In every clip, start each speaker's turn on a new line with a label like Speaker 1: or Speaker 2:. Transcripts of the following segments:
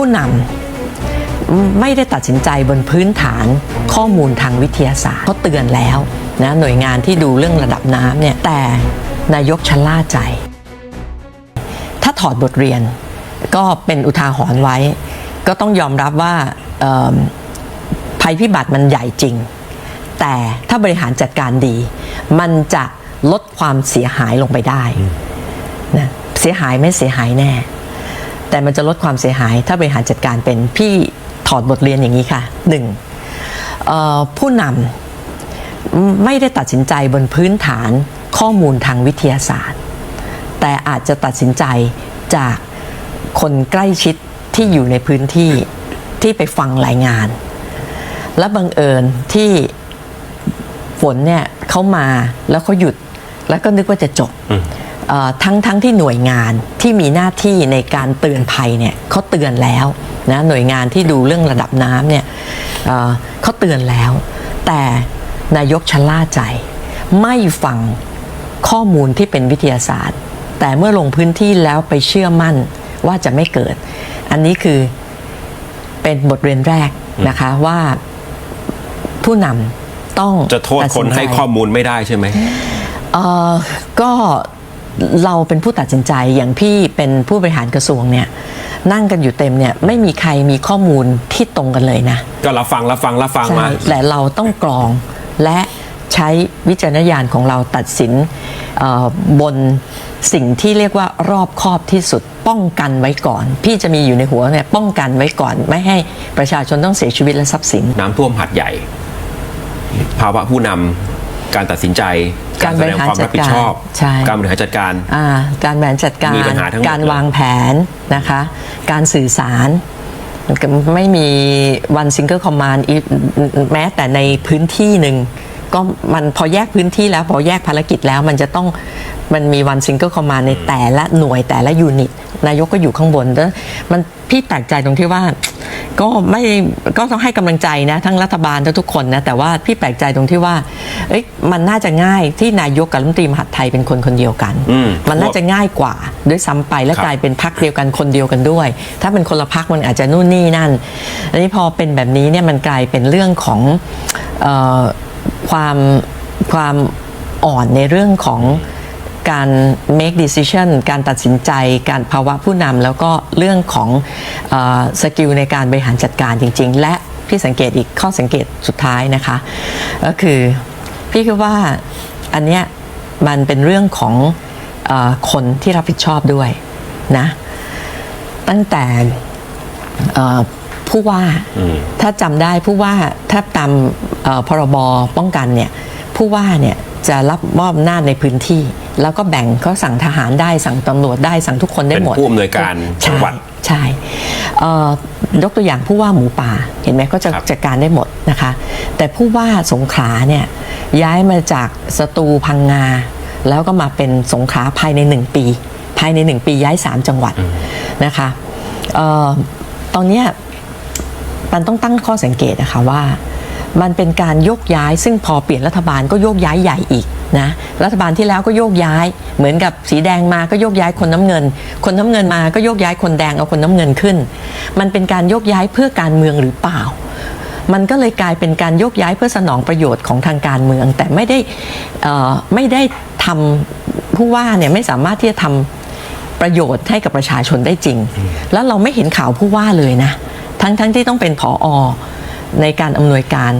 Speaker 1: ผู้นำไม่ได้ตัดสินใจบนพื้นฐานข้อมูลทางวิทยาศาสตร์เขาเตือนแล้วนะหน่วยงานที่ดูเรื่องระดับน้ำเนี่ยแต่นายกชะล่าใจ ถ้าถอดบทเรียนก็เป็นอุทาหรณ์ไว้ ก็ต้องยอมรับว่าภัยพิบัติมันใหญ่จริง แต่ถ้าบริหารจัดการดี มันจะลดความเสียหายลงไปได้นะเสียหายไม่เสียหายแน่ แต่มันจะลดความเสียหายถ้าบริหารจัดการเป็นพี่ถอดบทเรียนอย่างนี้ค่ะหนึ่งผู้นำไม่ได้ตัดสินใจบนพื้นฐานข้อมูลทางวิทยาศาสตร์ แต่อาจจะตัดสินใจจากคนใกล้ชิดที่อยู่ในพื้นที่ที่ไปฟังรายงาน และบังเอิญที่ฝนเนี่ยเขามาแล้วเขาหยุดแล้วก็นึกว่าจะจบ ทั้งทั้งที่หน่วยงานที่มีหน้าที่ในการเตือนภัยเนี่ยเขาเตือนแล้วนะหน่วยงานที่ดูเรื่องระดับน้ำเนี่ยเอ่อเขาเตือนแล้ว แต่นายกชะล่าใจ ไม่ฟังข้อมูลที่เป็นวิทยาศาสตร์ แต่เมื่อลงพื้นที่แล้วไปเชื่อมั่นว่าจะไม่เกิด อันนี้คือเป็นบทเรียนแรกนะคะว่าผู้นำต้อง
Speaker 2: จะโทษ
Speaker 1: ตัด
Speaker 2: ค
Speaker 1: สิ
Speaker 2: น
Speaker 1: ใจ
Speaker 2: ให้ข้อมูลไม่ได้ใช่ไหม
Speaker 1: เอ่อก็ เราเป็นผู้ตัดสินใจอย่างพี่เป็นผู้บริหารกระทรวงเนี่ยนั่งกันอยู่เต็มเนี่ยไม่มีใครมีข้อมูลที่ตรงกันเลยนะ
Speaker 2: ก็รับฟังรับฟังรับฟัง
Speaker 1: ใช่
Speaker 2: มา
Speaker 1: แต่เราต้องกรองและใช้วิจารณญาณของเราตัดสินเอ่อบนสิ่งที่เรียกว่ารอบคอบที่สุดป้องกันไว้ก่อน พี่จะมีอยู่ในหัวเนี่ยป้องกันไว้ก่อน ไม่ให้ประชาชนต้องเสียชีวิตและทรัพย์สิน
Speaker 2: น้ำท่วมหัดใหญ่ ภาวะผู้นำการตัดสินใจ
Speaker 1: การ
Speaker 2: แสดงความรับผิดชอบ
Speaker 1: ใช่
Speaker 2: การบริหารจัดการ
Speaker 1: อ่าการบริหารจัดการ
Speaker 2: มีปัญหาทั้งหมด
Speaker 1: การ
Speaker 2: เลย
Speaker 1: วางแผนนะคะ การสื่อสารไม่มีวันซิงเกิลคอมมานด์แม้แต่ในพื้นที่หนึ่ง ก็มันพอแยกพื้นที่แล้วพอแยกภารกิจแล้วมันจะต้องมันมีวันซิงเกิลคอมมานด์ในแต่ละหน่วยแต่ละยูนิตนายกก็อยู่ข้างบนแล้วมันพี่แปลกใจตรงที่ว่า ก็ไม่ก็ต้องให้กำลังใจนะ ทั้งรัฐบาลทั้งทุกคนนะ แต่ว่าพี่แปลกใจตรงที่ว่าเอ้ยมันน่าจะง่ายที่นายกกับรัฐมนตรีมหาดไทยเป็นคนคนเดียวกัน
Speaker 2: อืม
Speaker 1: มันน่าจะง่ายกว่าด้วยซ้ำไปและ
Speaker 2: ครับ
Speaker 1: กลายเป็นพักเดียวกันคนเดียวกันด้วย ถ้าเป็นคนละพักมันอาจจะนู่นนี่นั่นอันนี้พอเป็นแบบนี้เนี่ยมันกลายเป็นเรื่องของเออ ความความอ่อนในเรื่องของการ make decision การตัดสินใจ การภาวะผู้นำแล้วก็เรื่องของสกิลในการบริหารจัดการจริง ๆ และพี่สังเกตอีกข้อสังเกตสุดท้ายนะคะ ก็คือพี่คิดว่าอันเนี้ยมันเป็นเรื่องของอคนที่รับผิดชอบด้วยนะ ตั้งแต่ ผู้ว่า
Speaker 2: อืม
Speaker 1: ถ้าจำได้ผู้ว่าถ้าตามเอ่อพรบป้องกันเนี่ยผู้ว่าเนี่ยจะรับมอบอำนาจในพื้นที่ แล้วก็แบ่งก็สั่งทหารได้สั่งตำรวจได้สั่งทุกคนได้หมด
Speaker 2: เป็นผู้อำนวยการจังหวัด
Speaker 1: ใช่เอ่อยกตัวอย่างผู้ว่าหมูป่าเห็นไหมก็จะ
Speaker 2: ครับ
Speaker 1: จัดการได้หมดนะคะ แต่ผู้ว่าสงขลาเนี่ยย้ายมาจากสตูพังงา แล้วก็มาเป็นสงขลาภายในหนึ่งปี ภายในหนึ่งปีย้ายสามจังหวัดนะคะเอ่อตอนเนี้ย มันต้องตั้งข้อสังเกตนะคะว่า มันเป็นการโยกย้าย ซึ่งพอเปลี่ยนรัฐบาลก็โยกย้ายใหญ่อีกนะรัฐบาลที่แล้วก็โยกย้าย เหมือนกับสีแดงมาก็โยกย้ายคนน้ำเงิน คนน้ำเงินมาก็โยกย้ายคนแดงเอาคนน้ำเงินขึ้น มันเป็นการโยกย้ายเพื่อการเมืองหรือเปล่า มันก็เลยกลายเป็นการโยกย้ายเพื่อสนองประโยชน์ของทางการเมือง แต่ไม่ได้อ่อไม่ได้ทำผู้ว่าเนี่ยไม่สามารถที่จะทำประโยชน์ให้กับประชาชนได้จริง แล้วเราไม่เห็นข่าวผู้ว่าเลยนะ ทั้งทั้งที่ต้องเป็นผออในการอำนวยการ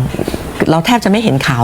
Speaker 1: เราแทบจะไม่เห็นข่าว